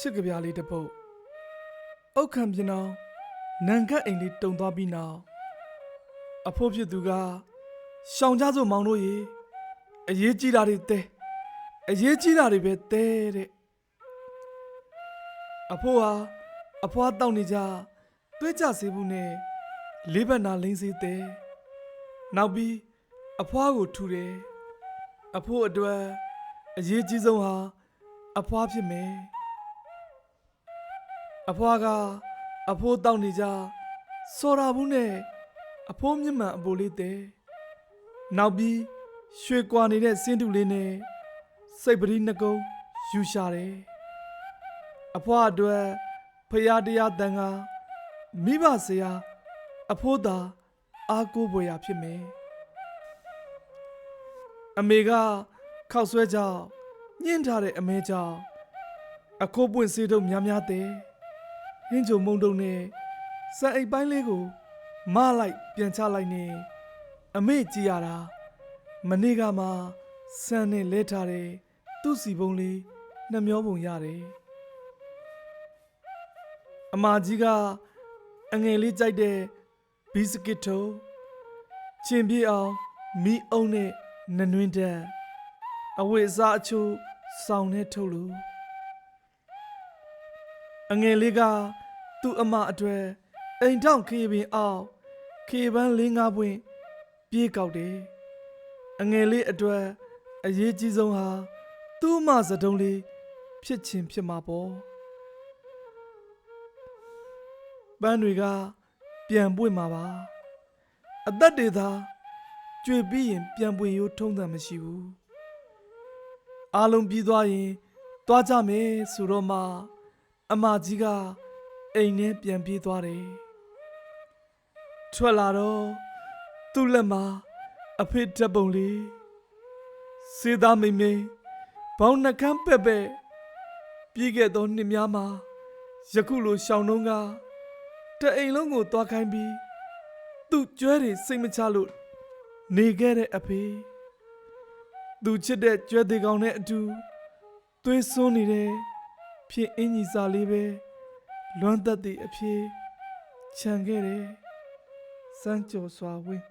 ချစ်ကြပြားလေးတစ်ပုတ်အုတ်ခံပြင်းအောင်နံကတ်အိမ်လေးတုံသွားပြီးနောက်အဖိုးဖြစ်သူကရှောင်ကြစို့မောင်တို့ရေအရေးကြီးတာတွေတဲအရေးကြီးတာတွေပဲတဲတဲ့အဖိုးဟာအဖွားတောက်နေကြတွဲကြစေဘူးနဲ့လေးဘက်နာလိမ့်စေတဲနောက်ပြီးအဖွားကိုထူတယ်အဖိုးအတွက်အရေးကြီးဆုံးဟာအဖွားဖြစ်မယ် အဖွားကအဖိုးတောက်နေကြစော်ရာဘူးနဲ့အဖိုးမျက်မှန်အပိုလေးတဲနောက်ပြီးရွှေကွာနေတဲ့စင်းတူလေးနဲ့စိတ်ပရိနှစ်ကုံယူရှာတယ်အဖွားအတွက်ဖရာတရားတန်ခါမိဘဆရာအဖိုးသာအားကိုးပွေရာဖြစ်မယ်အမေကခောက်ဆွဲကြောင့်ညှင်းထားတဲ့အမဲကြောင့်အခိုးပွင့်စေးတော့များများတဲ့ ဟင်းကြုံမုံတုံနဲ့စံအိပ်ပိုင်းလေးကိုမလိုက်ပြန်ချလိုက်နေအမေကြည်ရတာမနေ့ကမှစံနဲ့လဲထားတဲ့သူ့စီပုံလေးနှမျောပုံရတယ်အမကြီးကအငယ်လေးကြိုက်တဲ့ဘီစကစ်ထုံးချင်ပြေအောင်မီးအုံနဲ့နနွင်းတက်အဝိအစားအချို့စောင်းနဲ့ထုတ်လို့ အငယ်လေးကသူ့အမအတွက်အိမ်ထောင်ခေပင်အောင်ခေပန်းလေးငါးပွင့်ပြေးကောက်တယ်အငယ်လေးအတွက်အရေးကြီးဆုံးဟာသူ့အမစတုံးလေးဖြစ်ချင်းဖြစ်မှာပေါ့ပန်းတွေကပြန်ပွင့်မှာပါအသက်တွေသာကြွေပြီးရင်ပြန်ပွင့်ရိုးထုံးတယ်မရှိဘူးအားလုံးပြီးသွားရင်သွားကြမယ်ဆိုတော့မှ အမကြီးကအိမ်ထဲပြန်ပြေးသွားတယ်ထွက်လာတော့သူ့လက်မှာအဖေဓာတ်ပုံလေးစေသားမိန်မိန်ဘောင်းနှကန်းပဲ့ပဲ့ပြေးခဲ့သောနှစ်များမှာယခုလိုရှောင်းတော့ကတအိမ်လုံးကိုသွားခိုင်းပြီးသူ့ကျွဲတွေစိတ်မချလို့နေခဲ့တဲ့အဖေသူချစ်တဲ့ကျွဲသေးကောင်နဲ့အတူသွေးစွန်းနေတဲ့ ဖြစ်အင်းကြီးစာလေးပဲလွမ်းသက်သည့်အဖေခြံခဲ့တယ်စမ်းကြော်စွာဝင်း